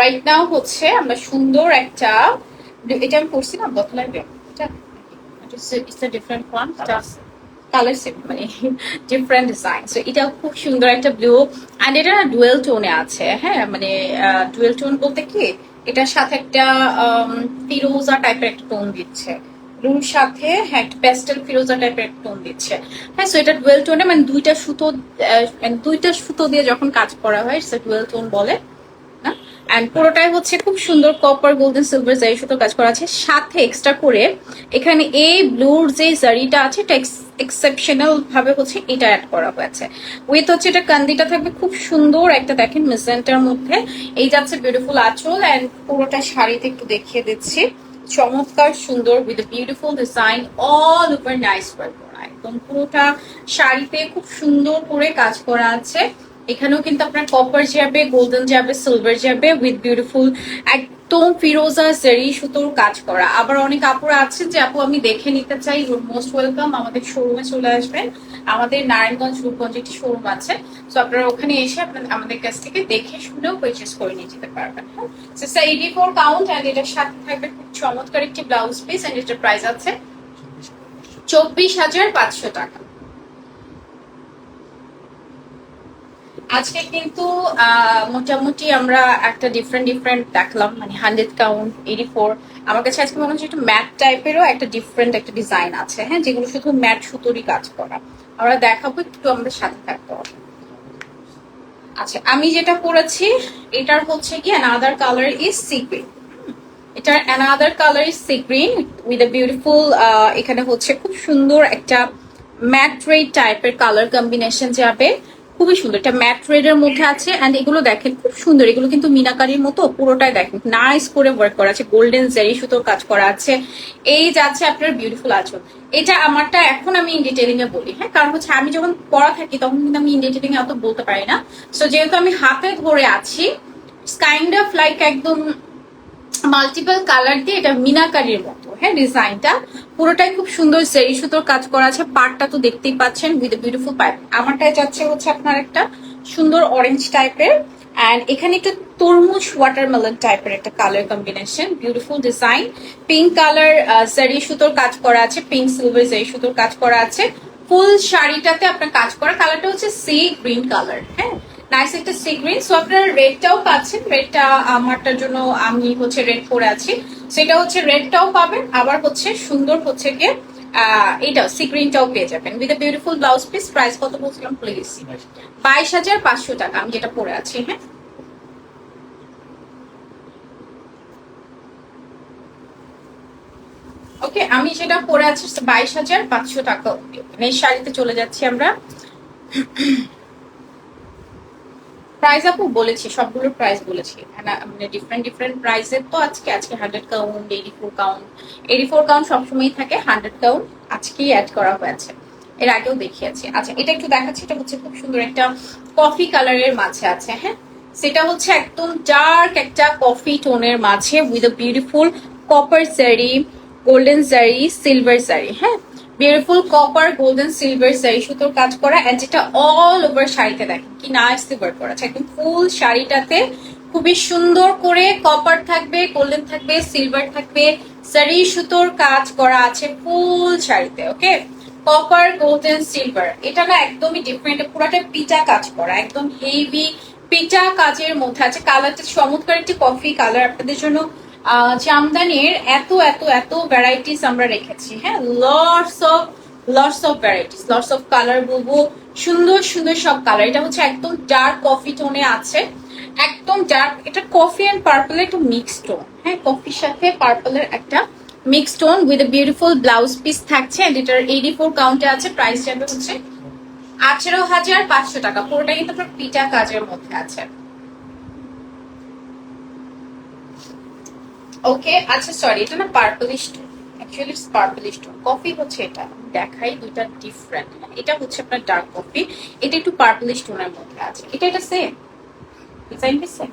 Right now হচ্ছে আমরা সুন্দর একটা এটা আমি পড়ছি না বদলাই এটা it's different one colour same মানে ডিফারেন্ট ডিজাইন সো এটা খুব সুন্দর একটা ব্লু অ্যান্ড এটা না ডুয়েল টোনে আছে হ্যাঁ? মানে ডুয়েল টোন বলতে কি? এটার সাথে একটা ফিরোজা টাইপের একটা টোন দিচ্ছে। ব্লুর সাথে হ্যাঁ একটা প্যাস্টেল ফিরোজা টাইপের একটা টোন দিচ্ছে। হ্যাঁ সো এটা ডুয়েল টোনে মানে দুইটা সুতো মানে দুইটা সুতো দিয়ে যখন কাজ করা হয় সে ডুয়েল টোন বলে। অ্যান্ড পুরোটাই হচ্ছে খুব সুন্দর কপার গোল্ডেন সিলভার জারি সুতো কাজ করা আছে। সাথে এক্সট্রা করে এখানে এই ব্লুর যে জারিটা আছে এক্সেপশনাল ভাবে হচ্ছে এটা অ্যাড করা হয়েছে। উইথ হচ্ছে এটা কান্দিটা থাকবে খুব সুন্দর একটা দেখেন মিসেন্টার মধ্যে। এই যাচ্ছে বিউটিফুল আঁচল অ্যান্ড পুরোটা শাড়িতে একটু দেখিয়ে দিচ্ছি। চমৎকার সুন্দর with beautiful design all over nice work করা একদম পুরোটা শাড়িতে খুব সুন্দর করে কাজ করা আছে। এখানেও কিন্তু আপনার কপার যাবে গোল্ডেন যাবে সিলভার যাবে উইথ বিউটিফুল একদম ফিরোজা জেরি সুতোর কাজ করা। আবার অনেক আপুরা আছে যে আপু আমি দেখে নিতে চাই। মোস্ট ওয়েলকাম আমাদের শোরুমে চলে আসবেন। আমাদের নারায়ণগঞ্জ রূপগঞ্জে একটি শোরুম আছে। তো আপনারা ওখানে এসে আপনার আমাদের কাছ থেকে দেখে শুনেও পারচেস করে নিয়ে যেতে পারবেন। হ্যাঁ এইটি ফোর কাউন্ট অ্যান্ড এটার সাথে থাকবে খুব চমৎকার একটি ব্লাউজ পিস অ্যান্ড এটার প্রাইস আছে চব্বিশ হাজার পাঁচশো টাকা। আজকে কিন্তু মোটামুটি আমরা একটা ডিফারেন্ট ডিফারেন্ট দেখলাম মানে হান্ড্রেড কাউন্ট এইটি ফোর আমার কাছে আজকে মনে হচ্ছে একটু ম্যাট টাইপেরও একটা ডিফারেন্ট একটা ডিজাইন আছে হ্যাঁ যেগুলো শুধু ম্যাট সুতোরই কাজ করা। আমরা দেখাবো একটু আমাদের সাথে থাকতে আচ্ছা আমি যেটা করেছি, এটার হচ্ছে কি another colour is sea green এটার another colour is sea green with a beautiful এখানে হচ্ছে খুব সুন্দর একটা ম্যাট রেড টাইপের কালার কম্বিনেশন যাবে। খুবই সুন্দর। এটা ম্যাট রেড এর মধ্যে আছে এন্ড এগুলো দেখেন খুব সুন্দর। এগুলো কিন্তু মিনাকারির মতো পুরোটাই দেখেন। নাইস করে ওয়ার্ক করা আছে। গোল্ডেন জেরি সুতোর কাজ করা আছে। এই যাচ্ছে আপনার বিউটিফুল আচল। এটা আমারটা এখন আমি ইন ডিটেলিং এ বলি হ্যাঁ? কারণ হচ্ছে আমি যখন পড়া থাকি তখন কিন্তু আমি ইন ডিটেলিং এ অত বলতে পারি না। সো যেহেতু আমি হাতে ধরে আছি কাইন্ড অফ লাইক একদম মাল্টিপল কালার দিয়ে এটা মিনাকারির মতো। হ্যাঁ ডিজাইনটা পুরোটাই খুব সুন্দর সেরি সুতোর কাজ করা আছে পার্টটা তো দেখতেই পাচ্ছেন উইথ বিউটিফুল পাইপ আমারটায় যাচ্ছে হচ্ছে আপনার একটা সুন্দর অরেঞ্জ টাইপের অ্যান্ড এখানে একটু তরমুজ ওয়াটারমেলন টাইপের একটা colour combination beautiful design pink colour zari সুতোর কাজ করা আছে পিঙ্ক সিলভার জারি সুতোর কাজ করা আছে ফুল শাড়িটাতে আপনার কাজ করা কালারটা হচ্ছে সি গ্রিন কালার হ্যাঁ? নাইস একটা সি গ্রিন সো আপনারা রেডটাও পাচ্ছেন। রেডটা আমারটার জন্য আমি হচ্ছে রেড পরে আছি। সেটা হচ্ছে রেডটাও পাবেন আবার হচ্ছে সুন্দর হচ্ছে গিয়ে আহ, এইটাও সি গ্রিনটাও পেয়ে যাবেন। With beautiful blouse piece price কত বলছিলাম? ভুলে গেছি বাইশ হাজার। পাঁচশো টাকা। আমি যেটা পরে আছি হ্যাঁ? ওকে আমি যেটা পরে আছি বাইশ হাজার পাঁচশো টাকা এই শাড়িতে চলে যাচ্ছি আমরা। প্রাইস আপু বলেছি সবগুলোর প্রাইস বলেছি। হ্যাঁ, মানে ডিফারেন্ট ডিফারেন্ট প্রাইসের তো আজকে আজকে hundred count eighty four count eighty four count সবসময়ই থাকে হান্ড্রেড কাউন্ট আজকেই অ্যাড করা হয়েছে। এর আগেও দেখিয়েছি। আচ্ছা এটা একটু দেখাচ্ছি এটা হচ্ছে খুব সুন্দর একটা কফি কালারের মাঝে আছে হ্যাঁ? সেটা হচ্ছে একদম ডার্ক একটা কফি টোনের মাঝে with a beautiful copper zari golden zari silver zari হ্যাঁ? বিউটিফুল কপার গোল্ডেন সিলভার জারি সুতোর কাজ করা এন্ড যেটা অল ওভার শাড়িতে দেখেন, কি নাইস ওয়ার্ক করা আছে একদম ফুল শাড়িটাতে খুবই সুন্দর করে কপার থাকবে গোল্ডেন থাকবে সিলভার থাকবে জারি সুতোর কাজ করা আছে ফুল শাড়িতে ওকে কপার গোল্ডেন সিলভার এটা না একদমই ডিফারেন্ট পুরাটা পিটা কাজ করা, একদম হেভি পিটা কাজের মধ্যে আছে। কালারটা চমৎকার, একটি কফি কালার আপনাদের জন্য জামদানির এত এত এত ভ্যারাইটিস আমরা রেখেছি হ্যাঁ? Lots of lots of varieties lots of colour বলব সুন্দর সুন্দর সব কালার এটা হচ্ছে একদম ডার্ক কফি টোনে আছে। একদম ডার্ক এটা কফি অ্যান্ড পার্পলের একটা মিক্স টোন হ্যাঁ? কফির সাথে পার্পলের একটা mix tone with a beautiful blouse piece থাকছে and এটার এইটি ফোর কাউন্টে আছে। প্রাইস যাবে হচ্ছে আঠেরো হাজার পাঁচশো টাকা। পুরোটা কিন্তু আপনার পিটা কাজের মধ্যে আছে। ওকে আচ্ছা সরি এটা না purplish tone actually it's purplish tone coffee হচ্ছে এটা। আমি দেখাই দুইটা ডিফারেন্ট এটা হচ্ছে আপনার ডার্ক কফি এটা একটু পার্পলিশ টোনের মধ্যে আছে। এটা এটা সেম ডিজাইন কি সেম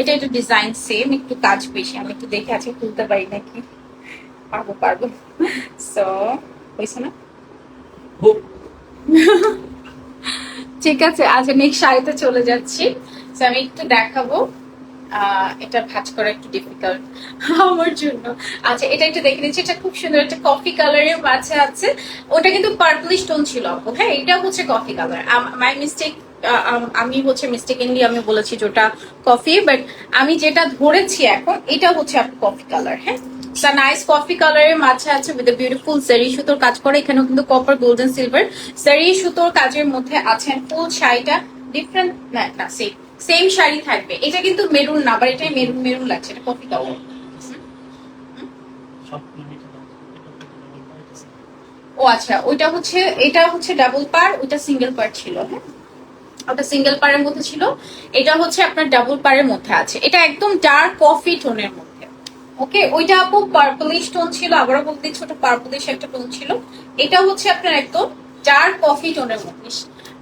এটা একটু ডিজাইন সেম একটু কাজ বেশি। আমি একটু দেখে আজকে তুলতে পারি নাকি? পারব পারব। সো হয়েছে না? ঠিক আছে আজ নেক্সট শাড়িতে চলে যাচ্ছি। আমি একটু দেখাবো। এটা ভাঁজ করা একটু ডিফিকাল্ট আমার জন্য। আচ্ছা এটা একটু দেখে নিচ্ছি, এটা খুব সুন্দর একটা কফি কালারের মাঝে আছে। ওটা কিন্তু পার্পল স্টোন ছিল হ্যাঁ? এটা হচ্ছে কফি কালার মাই মিস্টেক আমি হচ্ছে মিস্টেকেনলি আমি বলেছি যে ওটা কফি বাট আমি যেটা ধরেছি এখন, এটা হচ্ছে কফি কালার হ্যাঁ? নাইস কফি কালারের মাঝে আছে উইথ বিউটিফুল জারি সুতোর কাজ করে। এখানেও কিন্তু কপার গোল্ডেন সিলভার জারি সুতোর কাজের মধ্যে আছে। ফুল শাড়িটা ডিফারেন্ট না না সেম সেম শাড়ি থাকবে। এটা কিন্তু মেরুন না আবার এটাই মেরুন মেরুন লাগছে এটা কফি কালার। ও আচ্ছা ওইটা হচ্ছে এটা হচ্ছে ডাবল পার ওইটা সিঙ্গেল পার ছিল হ্যাঁ? ওটা সিঙ্গেল পারের মধ্যে ছিল এটা হচ্ছে আপনার ডাবল পারের মধ্যে আছে। এটা একদম ডার্ক কফি টোনের মধ্যে। ওকে ওইটা আপু পার্পলিশ টোন ছিল আবারও বলতে ওটা পার্পলিশ একটা টোন ছিল। এটা হচ্ছে আপনার একদম ডার্ক কফি টোনের মধ্যে।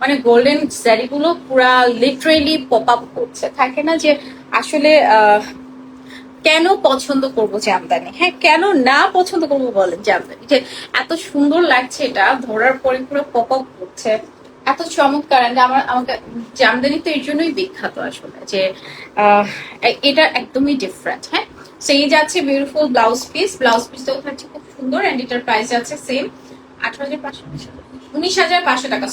মানে গোল্ডেন স্যারিগুলো পুরা লিটারেলি পপ আপ করছে। থাকে না যে আসলে কেন পছন্দ করব জামদানি হ্যাঁ কেন না পছন্দ করব বলেন জামদানি যে এত সুন্দর লাগছে এটা, ধরার পরে পুরো পপ আপ করছে। এত চমৎকার আমার, আমাকে জামদানি তো এর জন্যই বিখ্যাত আসলে, যে এটা একদমই ডিফারেন্ট হ্যাঁ? সেই যাচ্ছে বিউটিফুল ব্লাউজ পিস ব্লাউজ পিসটাও থাকছে খুব সুন্দর অ্যান্ড এটার প্রাইস আছে সেম আঠারো হাজার পাঁচশো উনিশ হাজার পাঁচশো টাকা।